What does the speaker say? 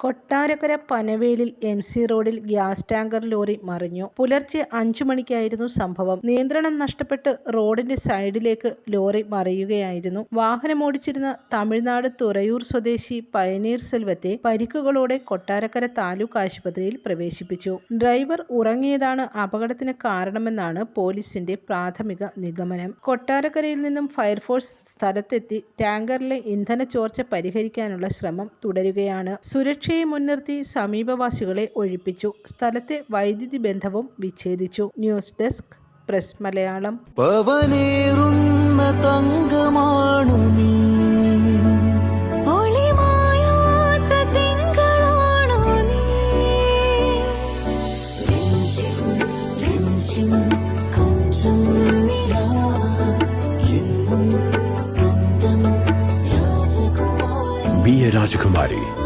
കൊട്ടാരക്കര പനവേലിൽ M C റോഡിൽ gas tanker lorry മറിഞ്ഞു. പുലർച്ചെ അഞ്ചു മണിക്കായിരുന്നു സംഭവം. നിയന്ത്രണം നഷ്ടപ്പെട്ട് റോഡിന്റെ സൈഡിലേക്ക് ലോറി മറിയുകയായിരുന്നു. വാഹനമോടിച്ചിരുന്ന തമിഴ്നാട് തുറയൂർ സ്വദേശി പയനീർ സെൽവത്തെ പരിക്കുകളോടെ കൊട്ടാരക്കര താലൂക്ക് ആശുപത്രിയിൽ പ്രവേശിപ്പിച്ചു. ഡ്രൈവർ ഉറങ്ങിയതാണ് അപകടത്തിന് കാരണമെന്നാണ് പോലീസിന്റെ പ്രാഥമിക നിഗമനം. കൊട്ടാരക്കരയിൽ നിന്നും ഫയർഫോഴ്സ് സ്ഥലത്തെത്തി ടാങ്കറിലെ ഇന്ധന ചോർച്ച പരിഹരിക്കാനുള്ള ശ്രമം തുടരുകയാണ്. സുരക്ഷ സുരക്ഷയെ മുൻനിർത്തി സമീപവാസികളെ ഒഴിപ്പിച്ചു. സ്ഥലത്തെ വൈദ്യുതി ബന്ധവും വിച്ഛേദിച്ചു. News desk press Malayalam. പവനേറുന്ന തങ്കമാണു നീ. രാജകുമാരി